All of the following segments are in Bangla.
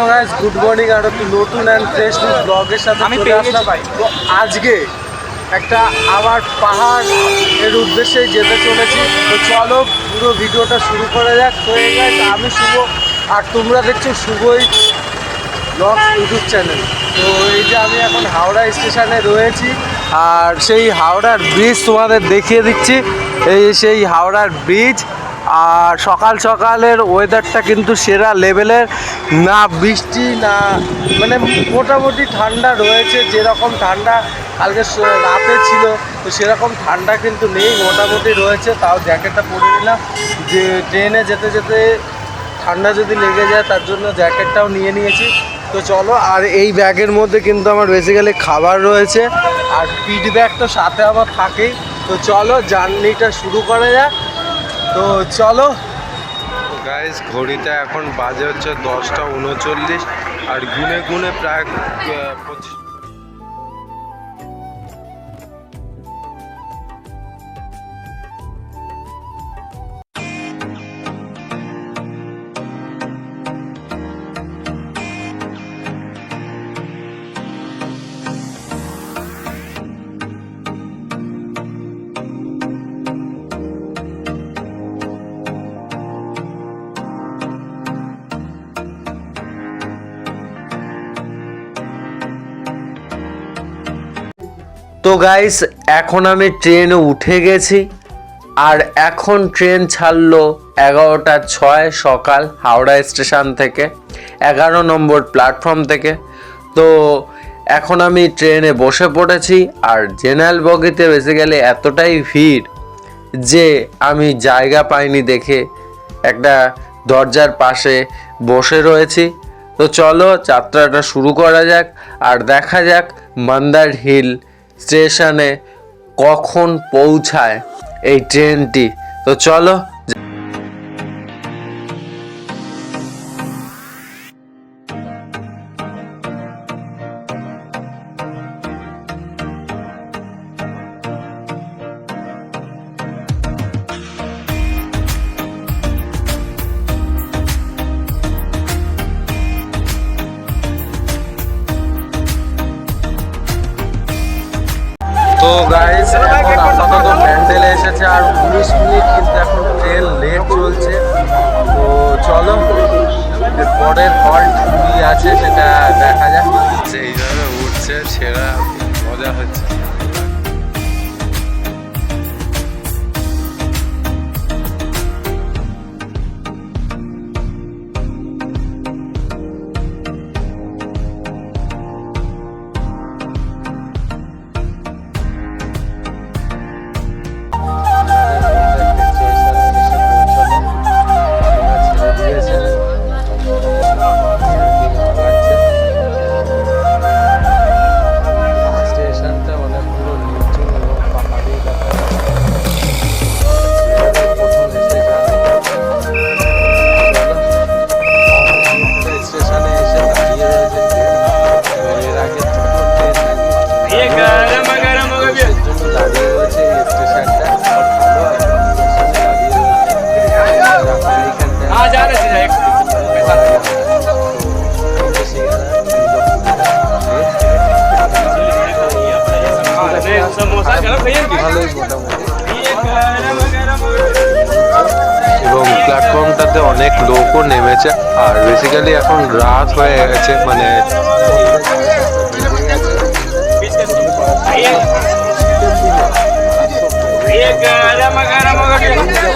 হ্যালো গাইস গুড মর্নিং আর একটু নতুন অ্যান্ড ফ্রেশ ব্লগের সাথে আমি পেয়ে। ভাই। তো আজকে একটা আবার পাহাড় এর উদ্দেশ্যে যেতে চলেছি। তো চলো পুরো ভিডিওটা শুরু করা যাক। তো গাইস আমি শুভ আর তোমরা দেখছ শুভই ব্লগ ইউটিউব চ্যানেল তো এই যে আমি এখন হাওড়া স্টেশনে রয়েছি আর সেই হাওড়ার ব্রিজ তোমাদের দেখিয়ে দিচ্ছি। এই সেই হাওড়ার ব্রিজ আর সকাল সকালের ওয়েদারটা কিন্তু সেরা লেভেলের না বৃষ্টি, না মানে মোটামুটি ঠান্ডা রয়েছে, যেরকম ঠান্ডা কালকে রাতে ছিল, তো সেরকম ঠান্ডা কিন্তু নেই, মোটামুটি রয়েছে। তাও জ্যাকেটটা পরে নিলাম। যে ট্রেনে যেতে যেতে ঠান্ডা যদি লেগে যায়, তার জন্য জ্যাকেটটাও নিয়ে নিয়েছি। তো চলো, আর এই ব্যাগের মধ্যে কিন্তু আমার বেসিক্যালি খাবার রয়েছে। আর পিট ব্যাগ তো সাথে আমার থাকেই। তো চলো জার্নিটা শুরু করা যাক। তো চলো। গাইজ ঘড়িটা এখন বাজে হচ্ছে দশটা উনচল্লিশ আর গুনে গুনে প্রায় পঁচিশ তো গাইস এখন আমি ট্রেনে উঠে গেছি, আর এখন ট্রেন ছাড়লো এগারোটা ছয় সকাল হাওড়া স্টেশন থেকে, এগারো নম্বর প্ল্যাটফর্ম থেকে। তো এখন আমি ট্রেনে বসে পড়েছি, আর জেনারেল বগিতে বেসিক্যালি এতটাই ভিড় যে আমি জায়গা পাইনি দেখে একটা দরজার পাশে বসে রয়েছি। তো চলো যাত্রাটা শুরু করা যাক, আর দেখা যাক মন্দার হিল স্টেশনে কখন পৌঁছায় এই ট্রেনটি? তো চলো আর উনিশ মিনিট কিন্তু এখন ট্রেন লেট চলছে। তো চলো পরের হল্ট কি আছে সেটা দেখা যাক। সেইভাবে উঠছে, সেরা মজা হচ্ছে। প্ল্যাটফর্মটাতে অনেক লোকও নেমেছে আর বেসিক্যালি এখন রাত হয়ে গেছে মানে ये ये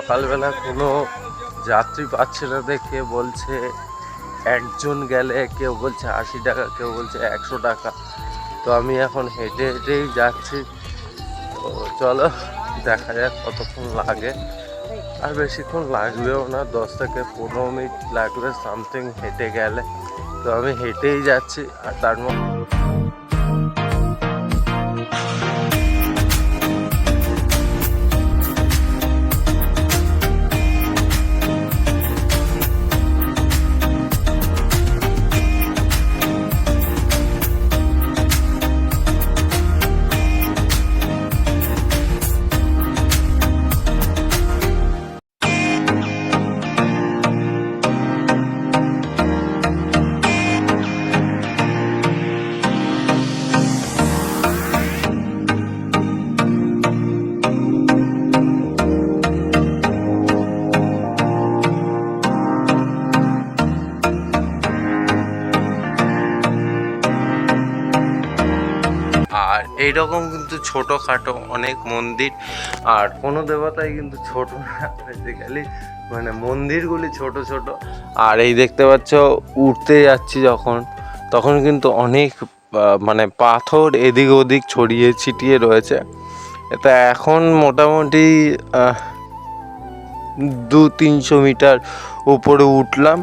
সকালবেলা কোনো যাত্রী পাচ্ছে না দেখে বলছে, একজন গেলে কেউ বলছে আশি টাকা, কেউ বলছে একশো টাকা। তো আমি এখন হেঁটে হেঁটেই যাচ্ছি। তো চলো, দেখা যাক কতক্ষণ লাগে। আর বেশিক্ষণ লাগবেও না, দশ থেকে পনেরো মিনিট লাগবে সামথিং হেঁটে গেলে। তো আমি হেঁটেই যাচ্ছি, আর তার মধ্যে এইরকম কিন্তু ছোটোখাটো অনেক মন্দির, আর কোনো দেবতাই কিন্তু ছোট না বেসিক্যালি মানে মন্দিরগুলি ছোট ছোট। আর এই দেখতে পাচ্ছ উঠতে যাচ্ছি যখন, তখন কিন্তু অনেক মানে পাথর এদিক ওদিক ছড়িয়ে ছিটিয়ে রয়েছে। তা এখন মোটামুটি দু তিনশো মিটার উপরে উঠলাম।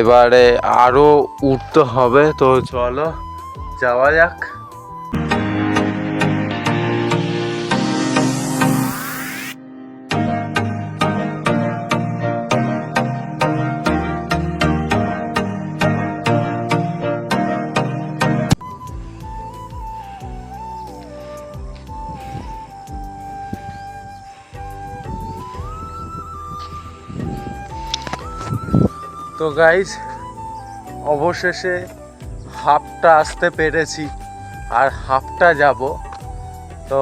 এবারে আরও উঠতে হবে, তো চলো যাওয়া যাক। তো গাইজ অবশেষে হাফটা আসতে পেরেছি, আর হাফটা যাব। তো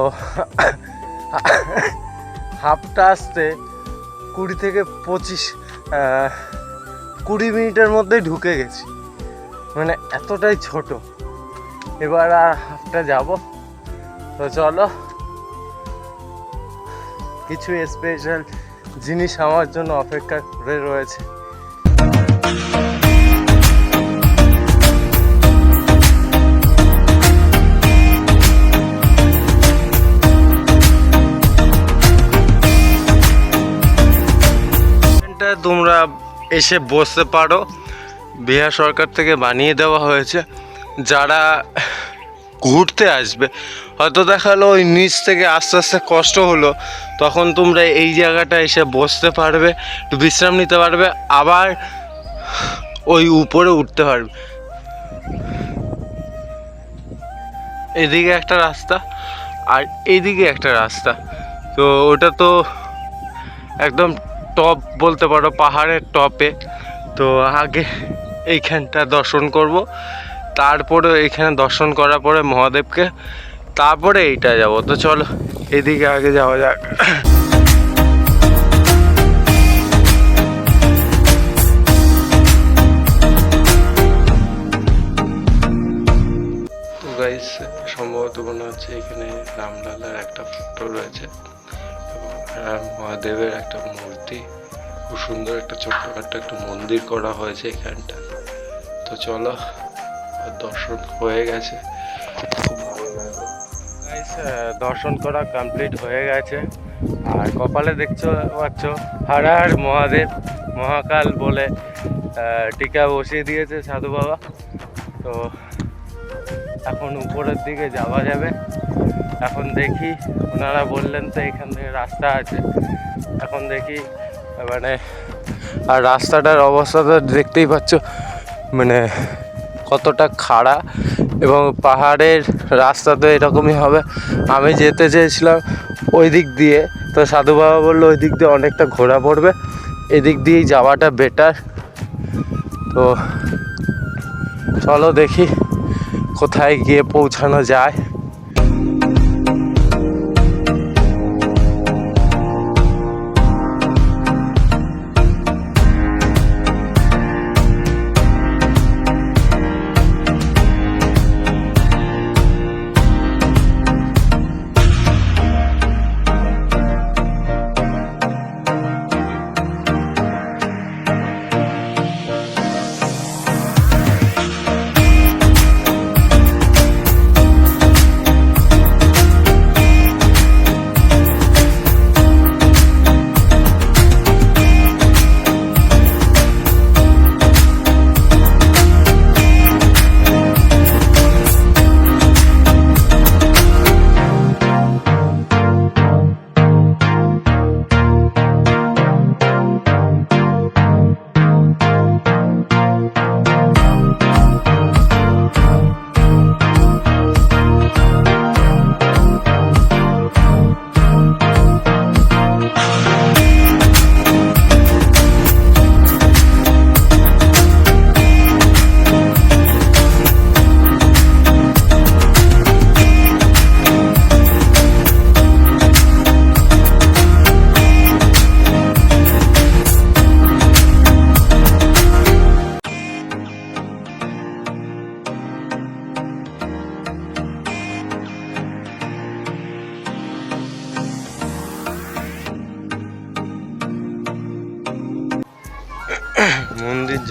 হাফটা আসতে কুড়ি থেকে পঁচিশ কুড়ি মিনিটের মধ্যেই ঢুকে গেছি। মানে এতটাই ছোট। এবার আর হাফটা যাব। তো চলো। কিছু স্পেশাল জিনিস আমার জন্য অপেক্ষা করে রয়েছে। এসে বসতে পারো। বিহার সরকার থেকে বানিয়ে দেওয়া হয়েছে। যারা ঘুরতে আসবে, হয়তো দেখাল ওই নিচ থেকে আস্তে আস্তে কষ্ট হলো, তখন তোমরা এই জায়গাটা এসে বসতে পারবে, একটু বিশ্রাম নিতে পারবে, আবার ওই উপরে উঠতে পারবে। এদিকে একটা রাস্তা, আর এদিকে একটা রাস্তা। তো ওটা তো একদম টপ বলতে পারো, পাহাড়ের টপে। তো আগে এইখানটা দর্শন করব। তারপরে এখানে দর্শন করার পরে মহাদেবকে তারপরে এইটা যাব। তো চলো, এদিকে আগে যাওয়া যাক। সম্ভবত মনে হচ্ছে এখানে রামলালার একটা ফটো রয়েছে। মহাদেবের একটা মূর্তি। খুব সুন্দর একটা ছোট্টখাট্ট একটা মন্দির করা হয়েছে এখানটা। তো চলো, দর্শন হয়ে গেছে। দর্শন করা কমপ্লিট হয়ে গেছে। আর কপালে দেখছ, পাচ্ছ হার হার মহাদেব, মহাকাল বলে টিকা বসিয়ে দিয়েছে সাধু বাবা। তো এখন উপরের দিকে যাওয়া যাবে। এখন দেখি, ওনারা বললেন তো এখান থেকে রাস্তা আছে। এখন দেখি মানে আর রাস্তাটার অবস্থা তো দেখতেই পাচ্ছ মানে কতটা খাড়া এবং পাহাড়ের রাস্তা তো এরকমই হবে। আমি যেতে চেয়েছিলাম ওই দিক দিয়ে, তো সাধু বাবা বলল ওই দিক দিয়ে অনেকটা ঘোরা পড়বে, এদিক দিয়েই যাওয়াটা বেটার তো, চলো দেখি। কোথায় গিয়ে পৌঁছানো যায়।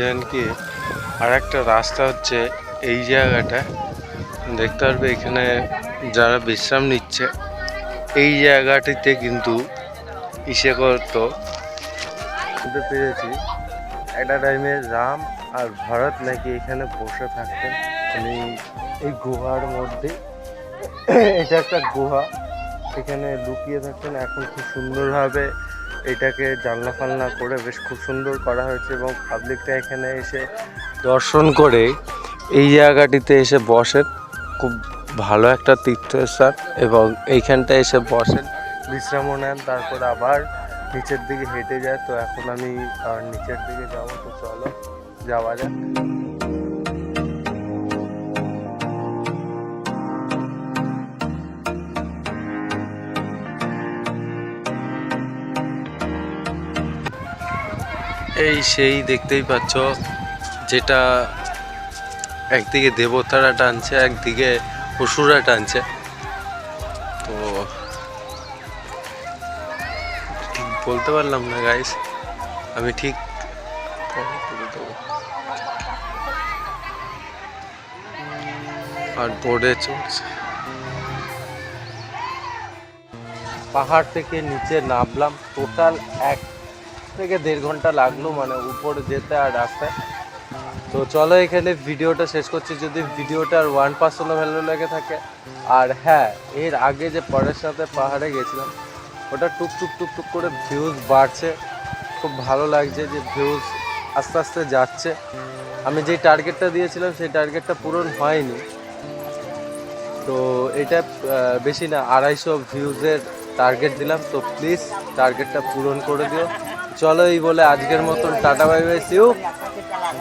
যেন কি আর একটা রাস্তা হচ্ছে এই জায়গাটা। দেখতে পারবে এখানে যারা বিশ্রাম নিচ্ছে, এই জায়গাটিতে কিন্তু ইসে করতো। শুনতে পেরেছি। একটা টাইমে রাম আর ভরত নাকি এখানে বসে থাকতেন। উনি এই গুহার মধ্যে, এটা একটা গুহা। এখানে লুকিয়ে থাকতেন। এখন খুব সুন্দরভাবে এটাকে জানলা ফালনা করে বেশ খুব সুন্দর করা হয়েছে এবং পাবলিকটা এখানে এসে দর্শন করে এই জায়গাটিতে এসে বসেন। খুব ভালো একটা তীর্থস্থান এবং এইখানটা এসে বসেন। বিশ্রামও নেন, তারপর আবার নিচের দিকে হেঁটে যায়। তো এখন আমি নিচের দিকে যাব, তো চলো, যাওয়া যাক। এই সেই দেখতেই পাচ্ছ যেটা একদিকে দেবতারা টানছে, একদিকে পশুরা টানছে। তো ঠিক বলতে পারলাম না গাইস আমি ঠিক। আর বোর্ডে চলছে পাহাড় থেকে নিচে নামলাম। টোটাল এক থেকে দেড় ঘণ্টা লাগল মানে উপর যেতে আর রাস্তায়। তো চলো এখানে ভিডিওটা শেষ করছি। যদি ভিডিওটার ওয়ান পার্সেন্টও ভালো লেগে থাকে। আর হ্যাঁ এর আগে যে পরের সাথে পাহাড়ে গেছিলাম, ওটা টুক টুক টুক টুক করে ভিউজ বাড়ছে। খুব ভালো লাগছে যে ভিউজ আস্তে আস্তে যাচ্ছে। আমি যেই টার্গেটটা দিয়েছিলাম, সেই টার্গেটটা পূরণ হয়নি। তো এটা বেশি না, আড়াইশো ভিউজের টার্গেট দিলাম। তো প্লিজ টার্গেটটা পূরণ করে দিও। চলো এই বলে আজকের মতন tata, bye bye see you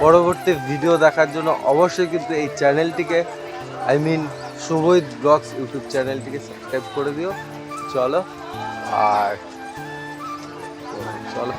পরবর্তী ভিডিও দেখার জন্য অবশ্যই কিন্তু এই চ্যানেলটিকে I mean Subhajit blogs YouTube চ্যানেলটিকে সাবস্ক্রাইব করে দিও। চলো, আর, চলো।